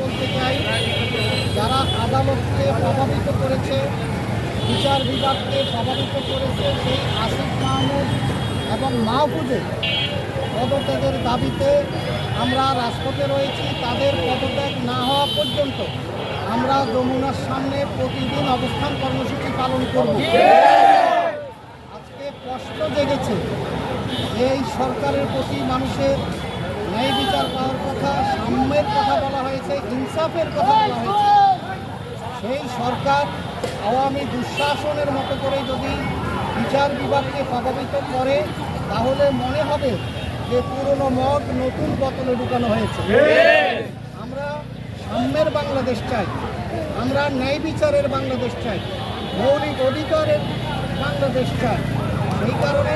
বলতে চাই, যারা আদালতকে প্রভাবিত করেছে, বিচার বিভাগকে প্রভাবিত করেছে, সেই আসিফ মাহমুদ এবং মাহফুজের পদত্যাগের দাবিতে আমরা রাজপথে রয়েছি। তাদের পদত্যাগ না হওয়া পর্যন্ত আমরা যমুনার সামনে প্রতিদিন অবস্থান কর্মসূচি পালন করব। আজকে কষ্ট জেগেছে। এই সরকারের প্রতি মানুষের ন্যায় বিচার পাওয়ার কথা, সাম্যের কথা বলা হয়েছে, ইনসাফের কথা বলা হয়েছে। সেই সরকার আওয়ামী দুঃশাসনের মতো করে যদি বিচার বিভাগকে প্রভাবিত করে, তাহলে মনে হবে যে পুরনো মদ নতুন বোতলে ঢুকানো হয়েছে। আমরা সাম্যের বাংলাদেশ চাই, আমরা ন্যায় বিচারের বাংলাদেশ চাই, মৌলিক অধিকারের বাংলাদেশ চাই। সেই কারণে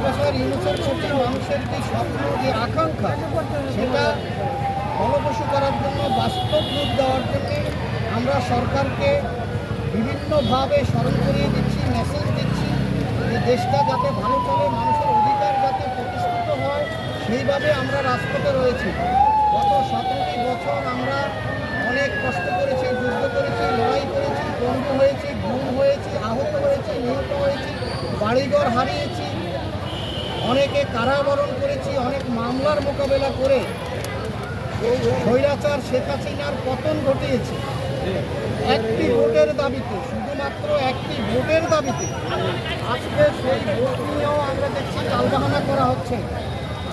প্রফেসর ইউনুসের প্রতি মানুষের যে স্বপ্ন, যে আকাঙ্ক্ষা, সেটা ফলপ্রসূ করার জন্য, বাস্তব রূপ দেওয়ার জন্য আমরা সরকারকে বিভিন্নভাবে স্মরণ করিয়ে দিচ্ছি মেসেজ দিচ্ছি যে দেশটা যাতে ভালো চলে, মানুষের অধিকার যাতে প্রতিষ্ঠিত হয়, সেইভাবে আমরা রাজপথে রয়েছি। গত সতেরোটি বছর আমরা অনেক কষ্ট করেছি, যুদ্ধ করেছি, লড়াই করেছি, বন্ধু হয়েছি গুম হয়েছি, আহত হয়েছি, নিহত হয়েছি, বাড়িঘর হারিয়েছি অনেকে কারাবরণ করেছি, অনেক মামলার মোকাবেলা করে স্বৈরাচার শেখ হাসিনার পতন ঘটিয়েছে। একটি ভোটের দাবিতে, শুধুমাত্র একটি ভোটের দাবিতে আজকে সেই ভোট নিয়েও আমরা দেখছি টালবাহানা করা হচ্ছে।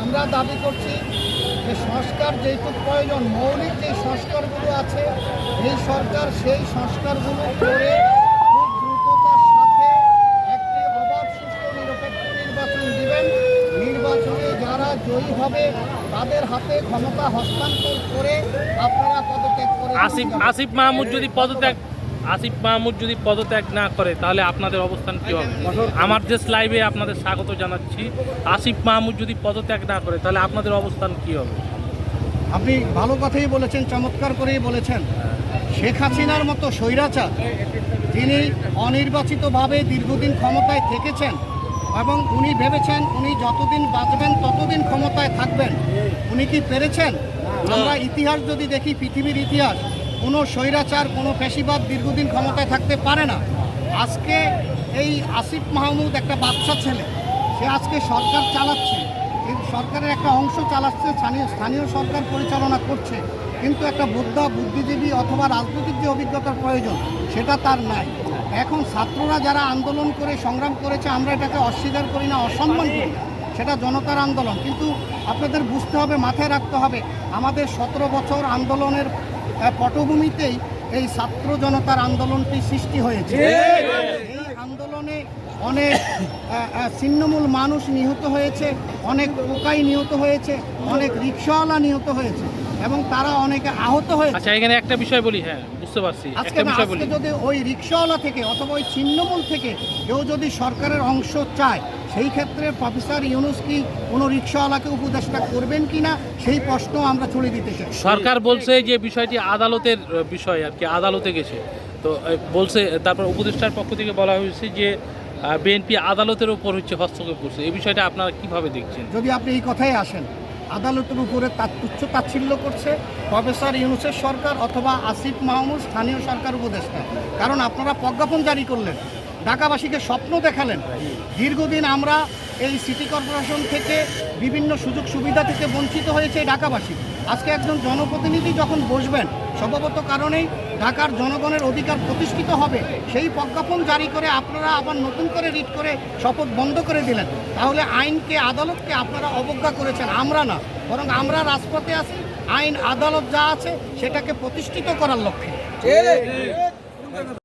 আমরা দাবি করছি যে সংস্কার যেটুক প্রয়োজন, মৌলিক যে সংস্কারগুলো আছে, এই সরকার সেই সংস্কারগুলো করে হবে তাদের হাতে ক্ষমতা হস্তান্তর করে আপনারা পদত্যাগ করে আসিফ আসিফ মাহমুদ যদি পদত্যাগ আসিফ মাহমুদ যদি পদত্যাগ না করে তাহলে আপনাদের অবস্থান কী হবে? আমার দেশ লাইভে আপনাদের স্বাগত জানাচ্ছি আসিফ মাহমুদ যদি পদত্যাগ না করে তাহলে আপনাদের অবস্থান কী হবে? আপনি ভালো কথাই বলেছেন চমৎকার করেই বলেছেন। শেখ হাসিনার মতো স্বৈরাচার যিনি অনির্বাচিতভাবে দীর্ঘদিন ক্ষমতায় থেকেছেন এবং উনি ভেবেছেন উনি যতদিন বাঁচবেন ততদিন ক্ষমতায় থাকবেন। উনি কি পেরেছেন? আমরা ইতিহাস যদি দেখি পৃথিবীর ইতিহাস কোনো স্বৈরাচার কোনো পেশিবাদ দীর্ঘদিন ক্ষমতায় থাকতে পারে না। আজকে এই আসিফ মাহমুদ একটা বাচ্চা ছেলে সে আজকে সরকার চালাচ্ছে। সরকারের একটা অংশ চালাচ্ছে স্থানীয় স্থানীয় সরকার পরিচালনা করছে। কিন্তু একটা বুদ্ধা বুদ্ধিজীবী অথবা রাজনৈতিক যে অভিজ্ঞতার প্রয়োজন সেটা তার নাই। এখন ছাত্ররা যারা আন্দোলন করে সংগ্রাম করেছে আমরা এটাকে অস্বীকার করি না অসম্মান করি না। সেটা জনতার আন্দোলন। কিন্তু আপনাদের বুঝতে হবে মাথায় রাখতে হবে আমাদের সতেরো বছর আন্দোলনের পটভূমিতেই এই ছাত্র জনতার আন্দোলনটি সৃষ্টি হয়েছে। এই আন্দোলনে অনেক ছিন্নমূল মানুষ নিহত হয়েছে অনেক পোকাই নিহত হয়েছে অনেক রিক্সাওয়ালা নিহত হয়েছে। এবং তারা অনেকে আহত হয়েছে। আচ্ছা এখানে একটা বিষয় বলি হ্যাঁ বুঝতে পারছি। আজকে একটা বিষয় বলি। যদি ওই রিক্সাওয়ালা থেকে অথবা ওই ছিন্নমূল থেকে কেউ যদি সরকারের অংশ চায় সেই ক্ষেত্রে প্রফেসর ইউনুস কি কোনো রিক্সাওয়ালাকে উপদেষ্টা করবেন কি না সেই প্রশ্ন আমরা ছুড়ে দিতে চাই। সরকার বলছে যে বিষয়টি আদালতের বিষয় আর কি আদালতে গেছে। তো বলছে তারপর উপদেষ্টার পক্ষ থেকে বলা হয়েছে যে বিএনপি আদালতের উপর হচ্ছে হস্তক্ষেপ করছে। এই বিষয়টা আপনারা কীভাবে দেখছেন? যদি আপনি এই কথাই আসেন আদালতের উপরে তার তুচ্ছ তাচ্ছিল্য করছে প্রফেসর ইউনুসের সরকার অথবা আসিফ মাহমুদ স্থানীয় সরকার উপদেষ্টা। কারণ আপনারা প্রজ্ঞাপন জারি করলেন, ঢাকাবাসীকে স্বপ্ন দেখালেন। দীর্ঘদিন আমরা এই সিটি কর্পোরেশন থেকে বিভিন্ন সুযোগ সুবিধা থেকে বঞ্চিত হয়েছে ঢাকাবাসী। আজকে একজন জনপ্রতিনিধি যখন বসবেন স্বভাবত কারণেই ঢাকার জনগণের অধিকার প্রতিষ্ঠিত হবে। সেই প্রজ্ঞাপন জারি করে আপনারা আবার নতুন করে রিট করে শপথ বন্ধ করে দিলেন। তাহলে আইনকে, আদালতকে আপনারা অবজ্ঞা করেছেন। আমরা না, বরং আমরা রাজপথে আছি। আইন, আদালত যা আছে, সেটাকে প্রতিষ্ঠিত করার লক্ষ্যে।